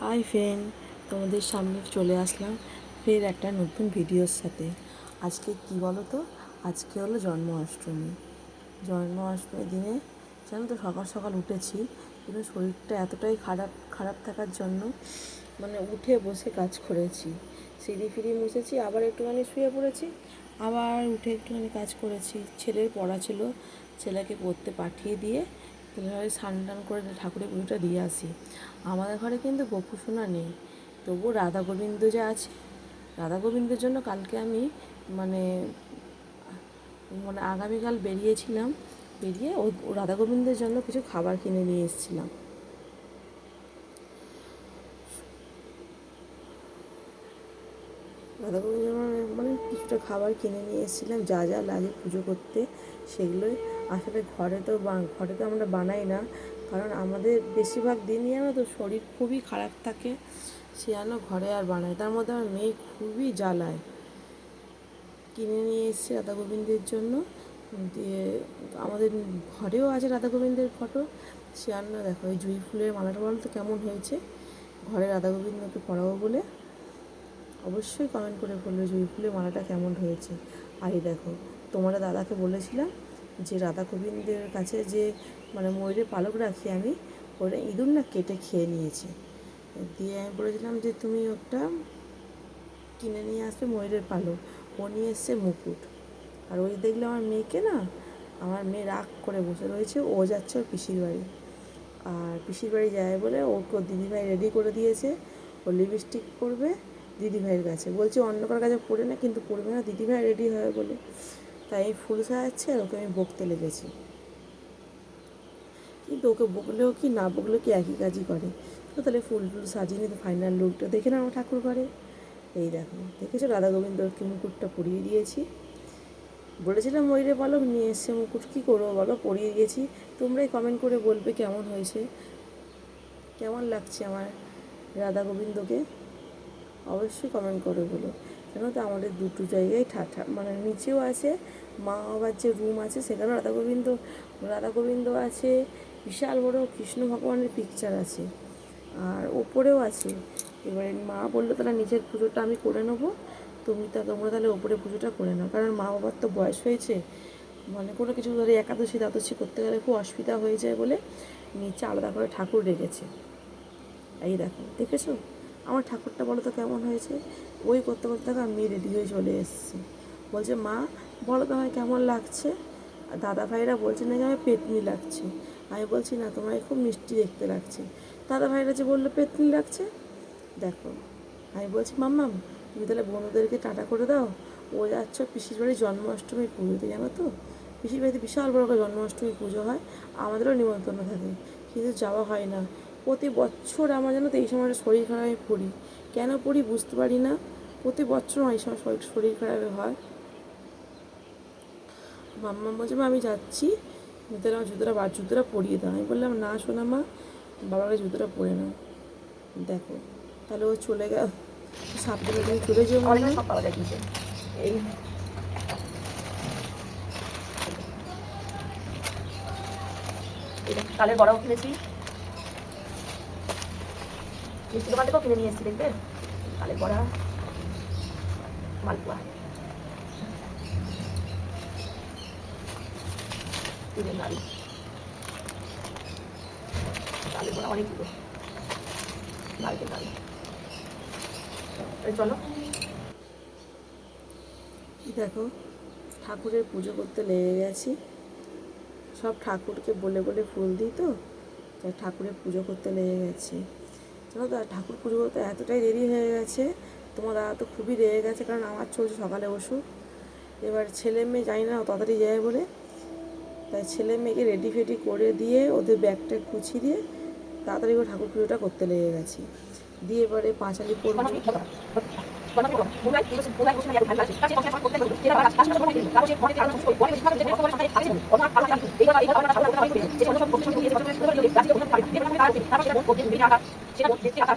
Hi friend, তোমাদের সামনে চলে আসলাম ফের একটা নতুন ভিডিওর সাথে। আজকে কি বলো তো আজকে হলো জন্মাষ্টমী। জন্মাষ্টমীর দিনে জানো তো সকাল সকাল উঠেছি কিন্তু শরীরটা এতটাই খারাপ খারাপ থাকার জন্য মানে উঠে বসে কাজ করেছি। সিঁড়ি ফিড়ি মুছেছি, আবার একটুখানি শুয়ে পড়েছি, আবার উঠে একটুখানি কাজ করেছি। ছেলের পড়া ছিল, ছেলেকে পড়তে পাঠিয়ে দিয়ে তাহলে স্নান টান করে ঠাকুরের পুজোটা দিয়ে আসি। আমাদের ঘরে কিন্তু গোপু সোনা নেই। তবুও রাধা গোবিন্দ যে আছে, রাধা গোবিন্দের জন্য কালকে আমি মানে মানে আগামীকাল বেরিয়েছিলাম, বেরিয়ে ও রাধা গোবিন্দের জন্য কিছু খাবার কিনে নিয়ে এসেছিলাম। রাধা গোবিন্দের মানে মানে কিছুটা খাবার কিনে নিয়ে এসেছিলাম, যা যা লাগে পুজো করতে, সেগুলোই আসলে ঘরে তো ঘরে তো আমরা বানাই না। কারণ আমাদের বেশিরভাগ দিনই জানো তো শরীর খুবই খারাপ থাকে, সে যেন ঘরে আর বানায় তার মধ্যে আমার মেয়ে খুবই জ্বালায়। কিনে নিয়ে এসেছি রাধা গোবিন্দের জন্য দিয়ে আমাদের ঘরেও আছে রাধা গোবিন্দের ফটো। সে জন্য দেখো, এই জুঁই ফুলের মালাটা তো কেমন হয়েছে? ঘরে রাধা গোবিন্দকে পড়াবো বলে অবশ্যই কমেন্ট করে বলবে জুঁই ফুলের মালাটা কেমন হয়েছে। আর এই দেখো, তোমরা দাদাকে বলেছিলাম যে রাধা গোবিন্দের কাছে যে মানে ময়ূরের পালক রাখি আমি ওটা ইঁদুর না কেটে খেয়ে নিয়েছে। দিয়ে আমি বলেছিলাম যে, তুমি ওটা কিনে নিয়ে আসবে ময়ূরের পালক। ও নিয়ে এসছে মুকুট। আর ওই দেখলে আমার মেয়েকে না, আমার মেয়ে রাগ করে বসে রয়েছে, ও যাচ্ছে ওর পিসির বাড়ি। আর পিসির বাড়ি যায় বলে ওকে ওর দিদিভাই রেডি করে দিয়েছে। ও লিপস্টিক পরবে দিদিভাইয়ের কাছে। বলছে, অন্য কার কাছে পড়ে না, কিন্তু পড়বে না, দিদিভাই রেডি হয় বলে। তাই আমি ফুল সাজাচ্ছে আর ওকে আমি বকতে লেগেছি। কিন্তু ওকে বকলেও কি, না বকলেও কি একই কাজই করে? তো তাহলে ফুল টুল সাজিয়ে নিতে ফাইনাল লুকটা দেখে না আমার ঠাকুর ঘরে। এই দেখো, দেখেছ? রাধা গোবিন্দকে মুকুটটা পরিয়ে দিয়েছি। বলেছিলাম, ময়ূরে পালক, নিয়ে এসছে মুকুট কী করব বলো? পরিয়ে দিয়েছি। তোমরাই কমেন্ট করে বলবে কেমন হয়েছে। কেমন লাগছে আমার রাধা গোবিন্দকে? অবশ্যই কমেন্ট করে বলো। জানো তো আমাদের দুটো জায়গায় ঠাঠা মানে নিচেও আছে মা বাবার যে রুম আছে সেখানে রাধা গোবিন্দ রাধা গোবিন্দ আছে, বিশাল বড় কৃষ্ণ ভগবানের পিকচার আছে, আর ওপরেও আছে। এবারে মা বলল, তাহলে নিজের পুজোটা আমি করে নেব, তুমি তা তোমরা তাহলে ওপরে পুজোটা করে নাও। কারণ মা বাবার তো বয়স হয়েছে মানে কোনো কিছু ধরে একাদশী, দ্বাদশী করতে গেলে খুব অসুবিধা হয়ে যায় বলে নিচে আলাদা করে ঠাকুর রেখেছে এই দেখো, দেখেছ? আমার ঠাকুরটা বলো তো কেমন হয়েছে? ওই করতে করতে দেখো আমি রেডি হয়ে চলে এসেছি। বলছে, মা, বলো তো আমায় কেমন লাগছে? আর দাদা ভাইরা বলছে, নাকি আমার পেতনি লাগছে? আমি বলছি, না, তোমায় খুব মিষ্টি দেখতে লাগছে। দাদা ভাইরা যে বলল, পেতনি লাগছে? দেখো, আমি বলছি মাম্মাম তুমি তাহলে বন্ধুদেরকে টাটা করে দাও। ও যাচ্ছ পিসির বাড়ির জন্মাষ্টমী পুজোতে, জানো তো? পিসির বাড়িতে বিশাল বড় করে জন্মাষ্টমী পুজো হয়। আমাদেরও নিমন্ত্রণ থাকে, কিন্তু যাওয়া হয় না। প্রতি বছর আমার যেন তো এই সময়টা শরীর খারাপে পড়ি। কেন পড়ি বুঝতে পারি না। প্রতি বছর আমার এই সময় শরীর শরীর খারাপে হয়। মাম্মা বলছে মা আমি যাচ্ছি। তাহলে আমার জুতোটা বা জুতোটা পরিয়ে দাও। আমি বললাম না শোনা মা বাবাকে জুতোটা পরে নাও। দেখো তাহলে ও চলে গেল। সাবধানে তুমি চলে যেও এই কালের বড়াও কিনেছি। মিষ্টি দোকান থেকেও কিনে নিয়ে এসেছি দেখবেন কালের বড়া, মালপোয়া। দেখো, ঠাকুরের পুজো করতে লেগে গেছি। সব ঠাকুরকে বলে বলে ফুল দিই তো ঠাকুরের পুজো করতে লেগে গেছি। জানো তো ঠাকুর পুজো করতে এতটাই দেরি হয়ে গেছে তোমার দাদা তো খুবই রেগে গেছে কারণ আমার চলছে সকালে ওষুধ এবার ছেলে মেয়ে জানি না তাড়াতাড়ি যায় বলে তাই ছেলে মেয়েকে রেডি ফেডি করে দিয়ে ওদের ব্যাগটা গুছিয়ে দিয়ে তাড়াতাড়ি করে ঠাকুর পুজোটা করতে লেগে গেছি দিয়ে এবারে পাঁচালি পড়ব Gracias.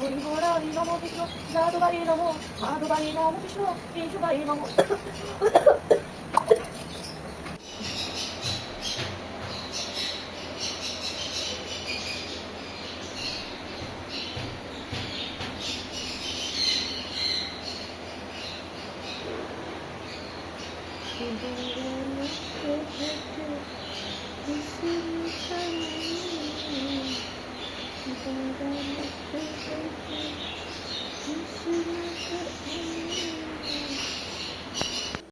আমার হরি নম কৃষ্ণ যাদবাই নম মাধবাই নম কৃষ্ণ কেশবাই নম